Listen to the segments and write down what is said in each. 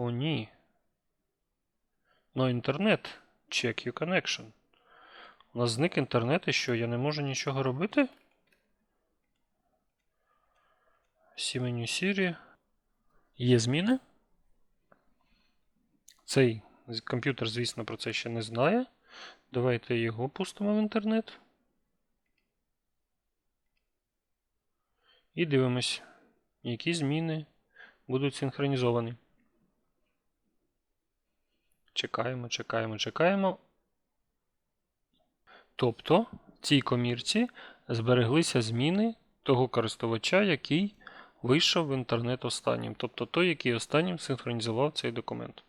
О, ні. No інтернет. Check your connection. У нас зник інтернет і що, я не можу нічого робити? Всі меню Siri. Є зміни. Цей комп'ютер, звісно, про це ще не знає. Давайте його пустимо в інтернет. І дивимось, які зміни будуть синхронізовані. Чекаємо, чекаємо, чекаємо. Тобто в цій комірці збереглися зміни того користувача, який вийшов в інтернет останнім. Тобто той, який останнім синхронізував цей документ.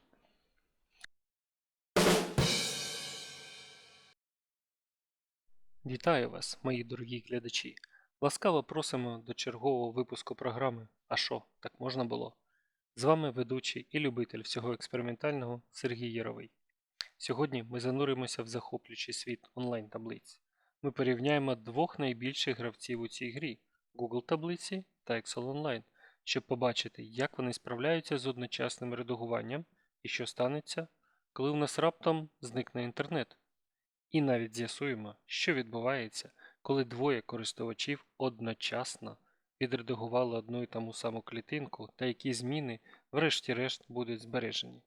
Вітаю вас, мої дорогі глядачі. Ласкаво просимо до чергового випуску програми А що, так можна було? З вами ведучий і любитель всього експериментального Сергій Яровий. Сьогодні ми зануримося в захоплюючий світ онлайн-таблиць. Ми порівняємо двох найбільших гравців у цій грі Google таблиці та Excel Online, щоб побачити, як вони справляються з одночасним редагуванням і що станеться, коли у нас раптом зникне інтернет. І навіть з'ясуємо, що відбувається, коли двоє користувачів одночасно відредагували одну і тому саму клітинку та які зміни врешті-решт будуть збережені.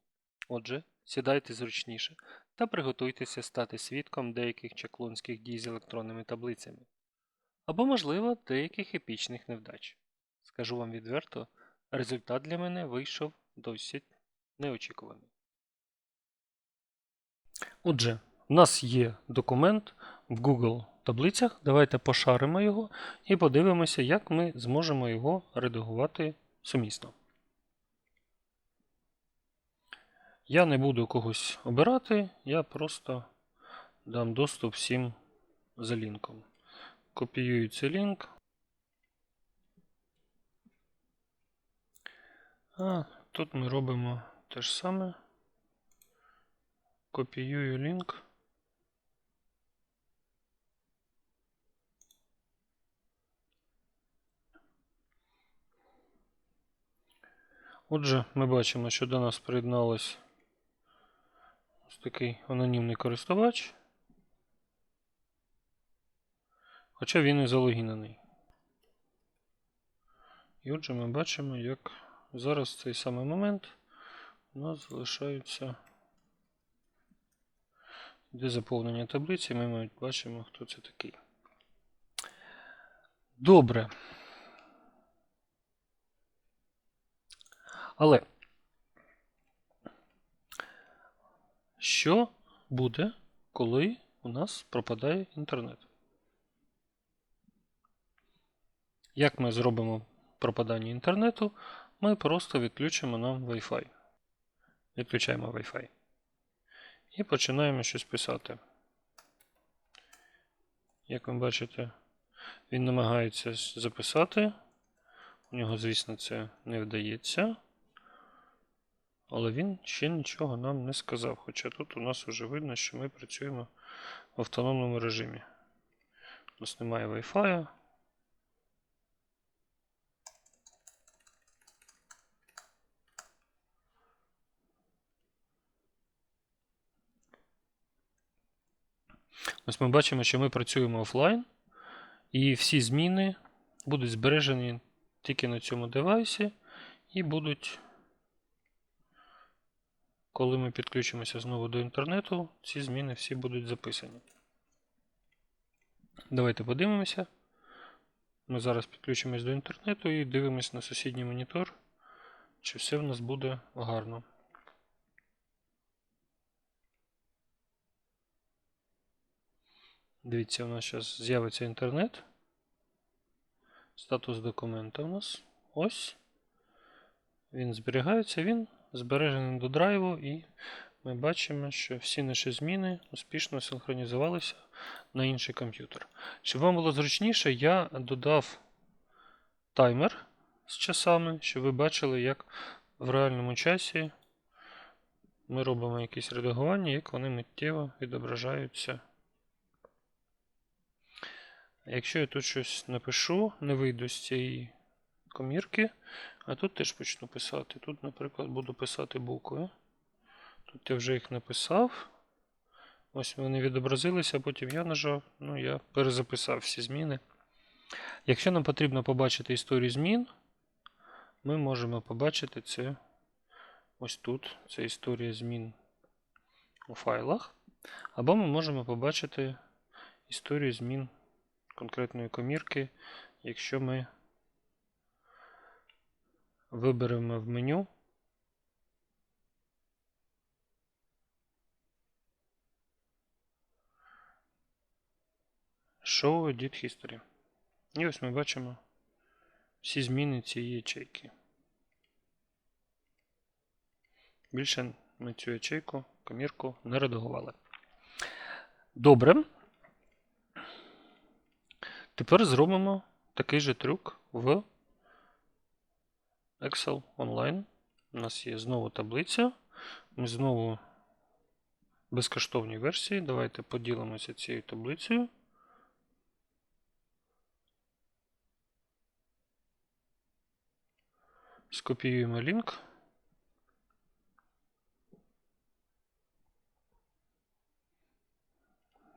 Отже, сідайте зручніше та приготуйтеся стати свідком деяких чаклунських дій з електронними таблицями. Або, можливо, деяких епічних невдач. Скажу вам відверто, результат для мене вийшов досить неочікуваний. Отже, у нас є документ в Google таблицях. Давайте пошаримо його і подивимося, як ми зможемо його редагувати сумісно. Я не буду когось обирати, я просто дам доступ всім за лінком. Копіюю цей лінк. А тут ми робимо те ж саме. Копіюю лінк. Отже, ми бачимо, що до нас приєдналось ось такий анонімний користувач. Хоча він і залогінений. І отже, ми бачимо, як зараз в цей самий момент у нас залишаються де заповнення таблиці, ми бачимо, хто це такий. Добре. Але що буде, коли у нас пропадає інтернет? Як ми зробимо пропадання інтернету? Ми просто відключимо нам Wi-Fi. Відключаємо Wi-Fi. І починаємо щось писати. Як ви бачите, він намагається записати. У нього, звісно, це не вдається. Але він ще нічого нам не сказав. Хоча тут у нас вже видно, що ми працюємо в автономному режимі. У нас немає Wi-Fi. Ось ми бачимо, що ми працюємо офлайн, і всі зміни будуть збережені тільки на цьому девайсі, і будуть, коли ми підключимося знову до інтернету, ці зміни всі будуть записані. Давайте подивимося. Ми зараз підключимось до інтернету і дивимося на сусідній монітор, чи все в нас буде гарно. Дивіться, у нас зараз з'явиться інтернет. Статус документа у нас ось. Він зберігається, він збережений до драйву, і ми бачимо, що всі наші зміни успішно синхронізувалися на інший комп'ютер. Щоб вам було зручніше, я додав таймер з часами, щоб ви бачили, як в реальному часі ми робимо якісь редагування, як вони миттєво відображаються. Якщо я тут щось напишу, не вийду з цієї комірки, А тут теж почну писати. Тут, наприклад, буду писати букви. Тут я вже їх написав. Ось вони відобразилися, а потім я нажав. Ну, я перезаписав всі зміни. Якщо нам потрібно побачити історію змін, ми можемо побачити це ось тут. Це історія змін у файлах. Або ми можемо побачити історію змін конкретної комірки, якщо ми виберемо в меню Show Edit History. І ось ми бачимо всі зміни цієї ячейки. Більше ми цю ячейку, комірку не редагували. Добре. Тепер зробимо такий же трюк в Excel Online. У нас є знову таблиця. Ми знову в безкоштовній версії. Давайте поділимося цією таблицею. Скопіюємо лінк.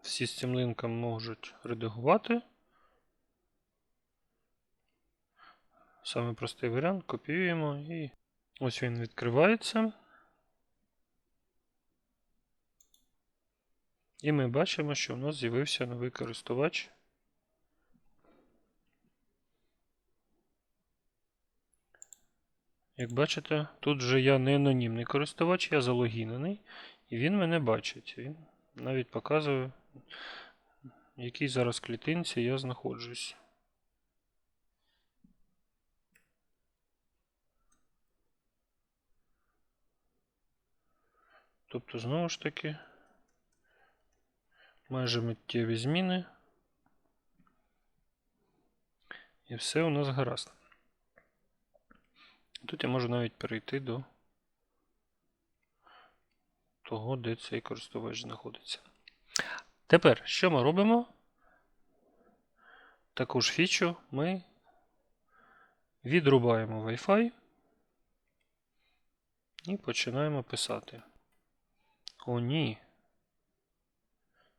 Всі з цим лінком можуть редагувати. Саме простий варіант. Копіюємо і ось він відкривається. І ми бачимо, що у нас з'явився новий користувач. Як бачите, тут вже я не анонімний користувач, я залогінений, і він мене бачить. Він навіть показує, в якій зараз клітинці я знаходжусь. Тобто, знову ж таки, майже миттєві зміни. І все у нас гаразд. Тут я можу навіть перейти до того, де цей користувач знаходиться. Тепер, що ми робимо? Таку ж фічу ми відрубаємо Wi-Fi і починаємо писати. О, ні.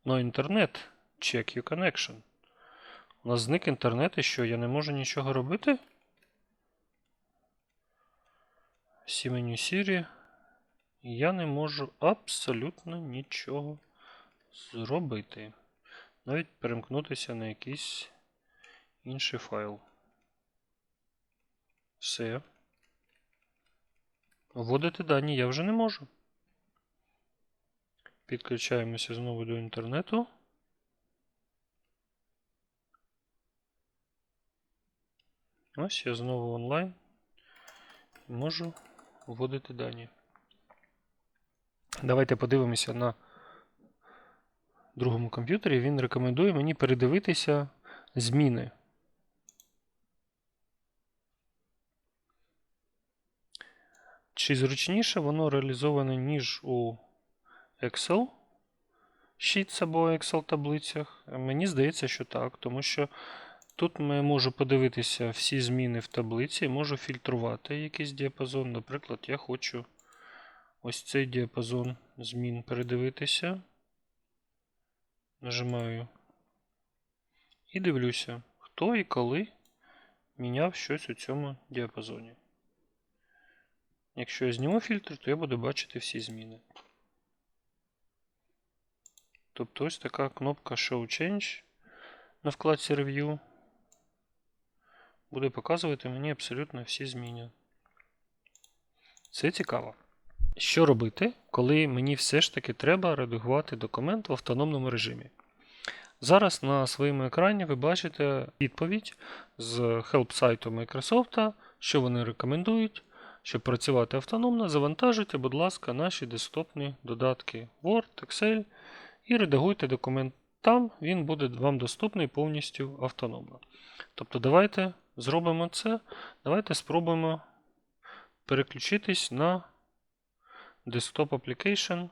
No інтернет. Check your connection. У нас зник інтернет і що, я не можу нічого робити? Всі меню Siri. Я не можу абсолютно нічого зробити. Навіть перемкнутися на якийсь інший файл. Все. Вводити дані я вже не можу. Підключаємося знову до інтернету. Ось я знову онлайн. Можу вводити дані. Давайте подивимося на другому комп'ютері. Він рекомендує мені передивитися зміни. Чи зручніше воно реалізоване, ніж у Excel Sheets або Excel таблицях? Мені здається, що так, тому що тут я можу подивитися всі зміни в таблиці, можу фільтрувати якийсь діапазон. Наприклад, я хочу ось цей діапазон змін передивитися. Нажимаю і дивлюся, хто і коли міняв щось у цьому діапазоні. Якщо я зніму фільтр, то я буду бачити всі зміни. Тобто ось така кнопка Show Change на вкладці Review буде показувати мені абсолютно всі зміни. Це цікаво. Що робити, коли мені все ж таки треба редагувати документ в автономному режимі? Зараз на своєму екрані ви бачите відповідь з help-сайту Microsoft, що вони рекомендують, щоб працювати автономно, завантажуйте, будь ласка, наші десктопні додатки Word, Excel і редагуйте документ там, він буде вам доступний повністю автономно. Тобто, давайте зробимо це. Давайте спробуємо переключитись на Desktop Application.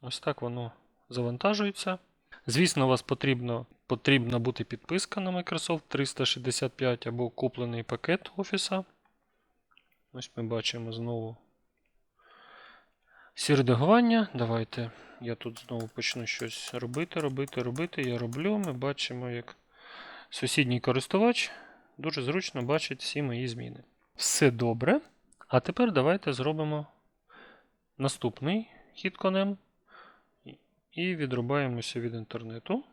Ось так воно завантажується. Звісно, у вас потрібно потрібна бути підписка на Microsoft 365 або куплений пакет Офіса. Ось ми бачимо знову всі редагування. Давайте я тут знову почну щось робити, робити, робити. Я роблю. Ми бачимо, як сусідній користувач дуже зручно бачить всі мої зміни. Все добре. А тепер давайте зробимо наступний хід конем і відрубаємося від інтернету.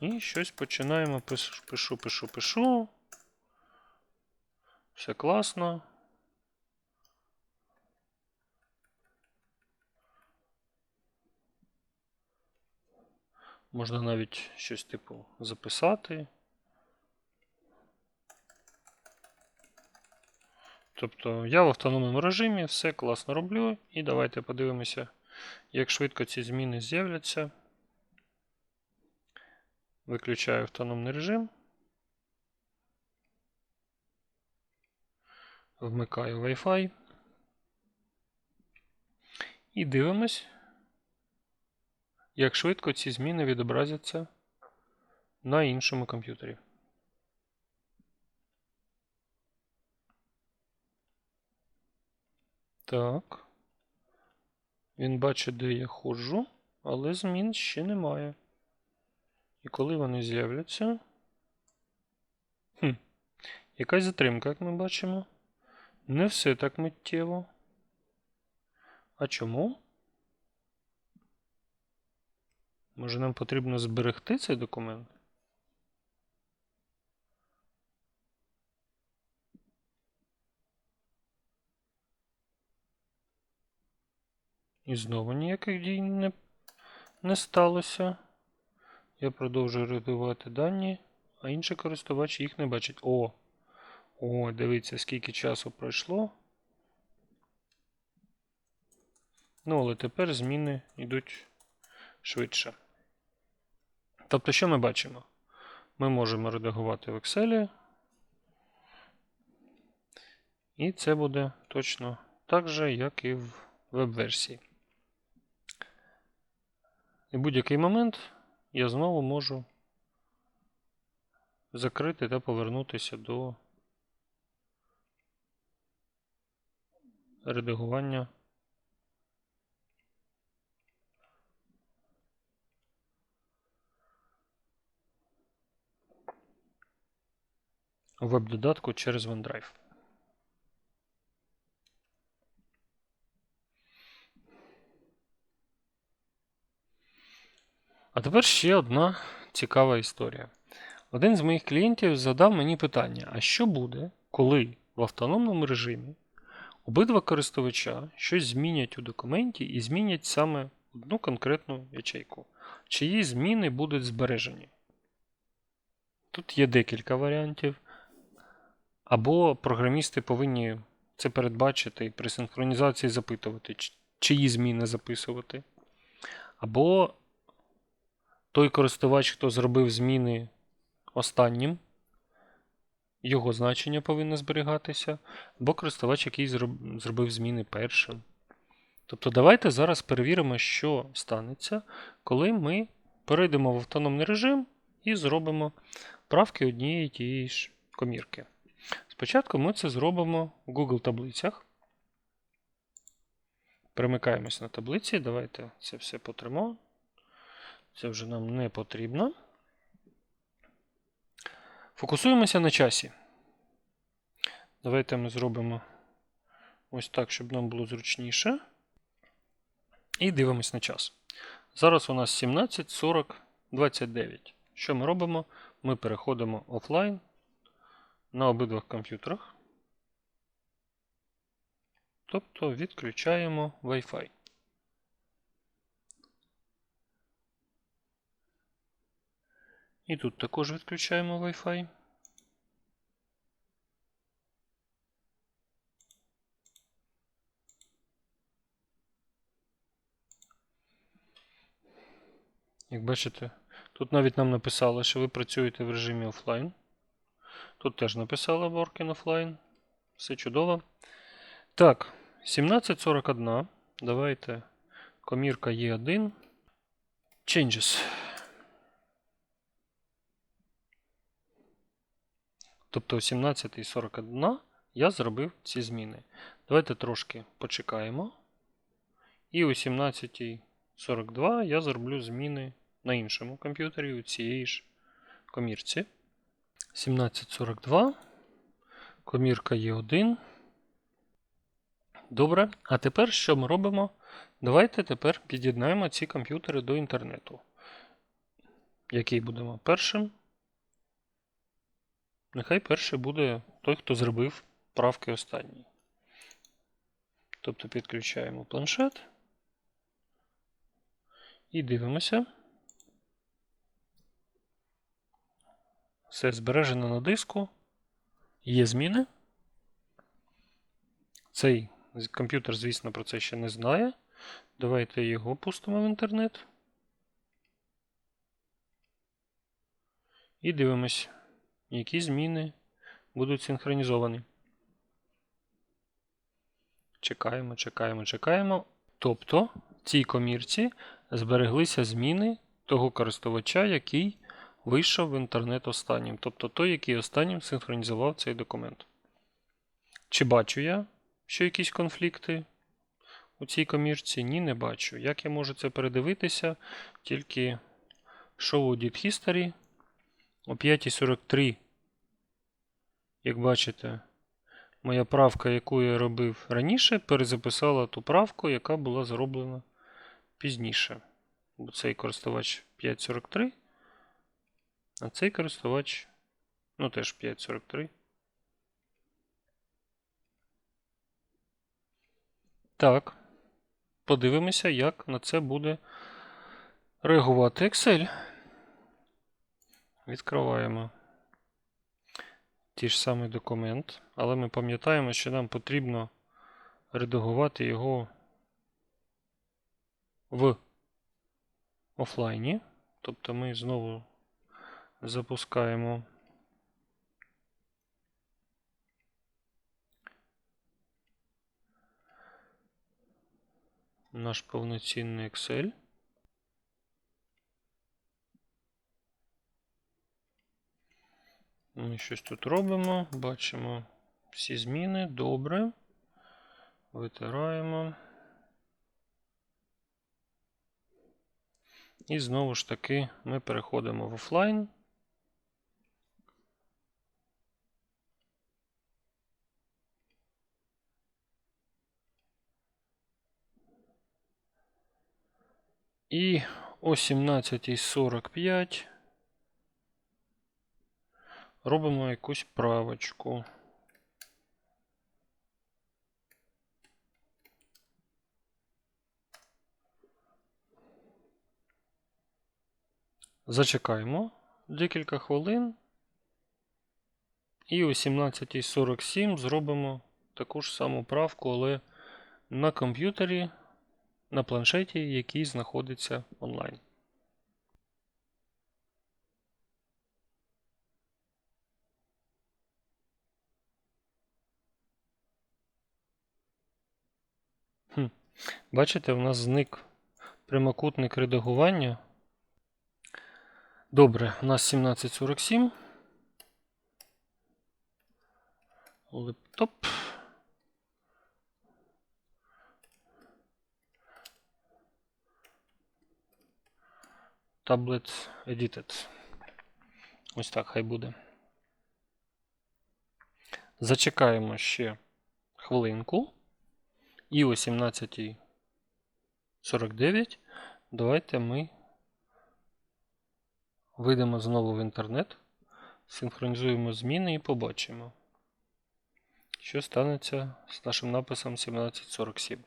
І щось починаємо. Пишу, пишу, пишу, пишу. Все класно. Можна навіть щось типу записати. Тобто я в автономному режимі все класно роблю. І давайте подивимося, як швидко ці зміни з'являться. Виключаю автономний режим. Вмикаю Wi-Fi. І дивимось, як швидко ці зміни відобразяться на іншому комп'ютері. Так. Він бачить, де я ходжу, але змін ще немає. І коли вони з'являться. Хм. Якась затримка, як ми бачимо. Не все так миттєво. А чому? Може нам потрібно зберегти цей документ? І знову ніяких дій не, не сталося. Я продовжую редагувати дані, а інший користувач їх не бачить. О! О, дивіться, скільки часу пройшло. Ну, але тепер зміни йдуть швидше. Тобто, що ми бачимо? Ми можемо редагувати в Excel. І це буде точно так же, як і в веб-версії. І будь-який момент я знову можу закрити та повернутися до редагування веб-додатку через OneDrive. А тепер ще одна цікава історія. Один з моїх клієнтів задав мені питання: а що буде, коли в автономному режимі обидва користувача щось змінять у документі і змінять саме одну конкретну ячейку, чиї зміни будуть збережені? Тут є декілька варіантів. Або програмісти повинні це передбачити і при синхронізації запитувати, чиї зміни записувати. Або той користувач, хто зробив зміни останнім, його значення повинно зберігатися, або користувач, який зробив зміни першим. Тобто, давайте зараз перевіримо, що станеться, коли ми перейдемо в автономний режим і зробимо правки однієї тієї ж комірки. Спочатку ми це зробимо в Google таблицях. Перемикаємось на таблиці. Давайте це все потримо. Це вже нам не потрібно. Фокусуємося на часі. Давайте ми зробимо ось так, щоб нам було зручніше. І дивимось на час. Зараз у нас 17, 40, 29. Що ми робимо? Ми переходимо офлайн на обидвох комп'ютерах. Тобто відключаємо Wi-Fi. І тут також відключаємо Wi-Fi. Як бачите, тут навіть нам написали, що ви працюєте в режимі офлайн. Тут теж написали Working Offline. Все чудово. Так, 1741. Давайте комірка Є1. Changes. Тобто о 17.41 я зробив ці зміни. Давайте трошки почекаємо. І о 17.42 я зроблю зміни на іншому комп'ютері у цієї ж комірці. 17.42. Комірка Є1. Добре. А тепер що ми робимо? Давайте тепер під'єднаємо ці комп'ютери до інтернету. Який будемо першим? Нехай перший буде той, хто зробив правки останній. Тобто підключаємо планшет і дивимося. Все збережено на диску. Є зміни. Цей комп'ютер, звісно, про це ще не знає. Давайте його пустимо в інтернет. І дивимось, які зміни будуть синхронізовані. Чекаємо, чекаємо, чекаємо. Тобто в цій комірці збереглися зміни того користувача, який вийшов в інтернет останнім. Тобто той, який останнім синхронізував цей документ. Чи бачу я, що якісь конфлікти у цій комірці? Ні, не бачу. Як я можу це передивитися? Тільки Show Audit History о 5.43. Як бачите, моя правка, яку я робив раніше, перезаписала ту правку, яка була зроблена пізніше. Бо цей користувач 5.43, а цей користувач, ну теж 5.43. Так, подивимося, як на це буде реагувати Excel. Відкриваємо ті ж самий документ, але ми пам'ятаємо, що нам потрібно редагувати його в офлайні. Тобто ми знову запускаємо наш повноцінний Excel. Ми щось тут робимо, бачимо всі зміни, добре. Витираємо. І знову ж таки ми переходимо в офлайн. І о 17.45 робимо якусь правочку. Зачекаємо декілька хвилин. І о 17.47 зробимо таку ж саму правку, але на комп'ютері, на планшеті, який знаходиться онлайн. Хм. Бачите, у нас зник прямокутник редагування. Добре, у нас 1747. Лептоп. Tablet Edited. Ось так хай буде. Зачекаємо ще хвилинку. І о 17.49 давайте ми вийдемо знову в інтернет, синхронізуємо зміни і побачимо, що станеться з нашим написом 1747.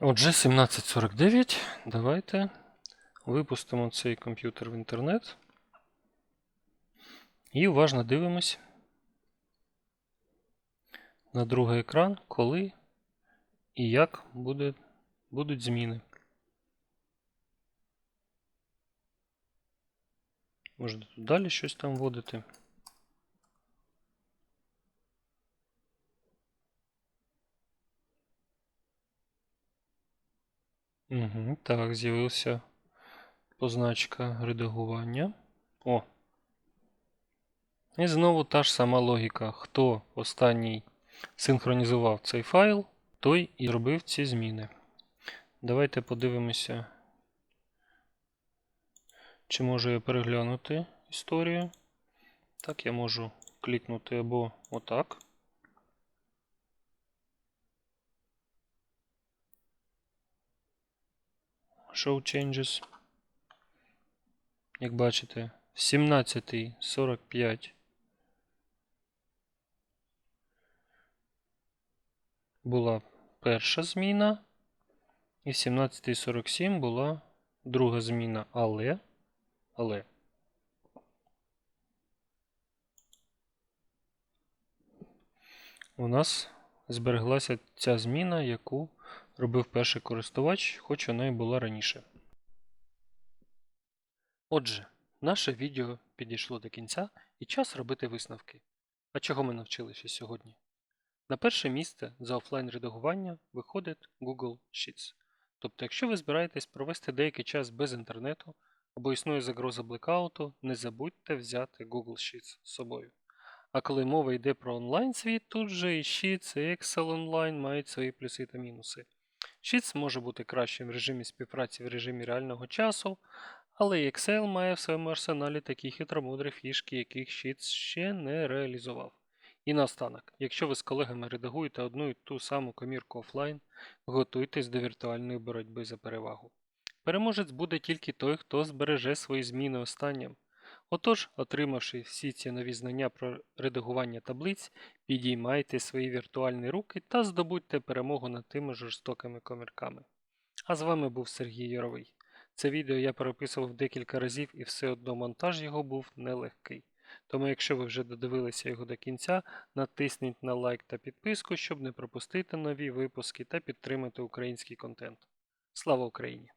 Отже, 1749. Давайте випустимо цей комп'ютер в інтернет. І уважно дивимось на другий екран, коли і як буде, будуть зміни. Можна тут далі щось там вводити. Угу, так, з'явився позначка редагування. О. І знову та ж сама логіка. Хто останній синхронізував цей файл, той і зробив ці зміни. Давайте подивимося, чи можу я переглянути історію. Так, я можу клікнути або отак. Show changes. Як бачите, 17.45 була перша зміна, і 17.47 була друга зміна, але, але у нас збереглася ця зміна, яку робив перший користувач, хоч вона і була раніше. Отже, наше відео підійшло до кінця і час робити висновки. А чого ми навчилися сьогодні? На перше місце за офлайн редагування виходить Google Sheets. Тобто, якщо ви збираєтесь провести деякий час без інтернету або існує загроза блекауту, не забудьте взяти Google Sheets з собою. А коли мова йде про онлайн світ, тут же і Sheets, і Excel Online мають свої плюси та мінуси. Sheets може бути кращим в режимі співпраці в режимі реального часу, але і Excel має в своєму арсеналі такі хитромудрі фішки, яких Sheets ще не реалізував. І наостанок, якщо ви з колегами редагуєте одну і ту саму комірку офлайн, готуйтесь до віртуальної боротьби за перевагу. Переможець буде тільки той, хто збереже свої зміни останнім. Отож, отримавши всі ці нові знання про редагування таблиць, підіймайте свої віртуальні руки та здобудьте перемогу над тими жорстокими комірками. А з вами був Сергій Яровий. Це відео я переписував декілька разів і все одно монтаж його був нелегкий. Тому, якщо ви вже додивилися його до кінця, натисніть на лайк та підписку, щоб не пропустити нові випуски та підтримати український контент. Слава Україні!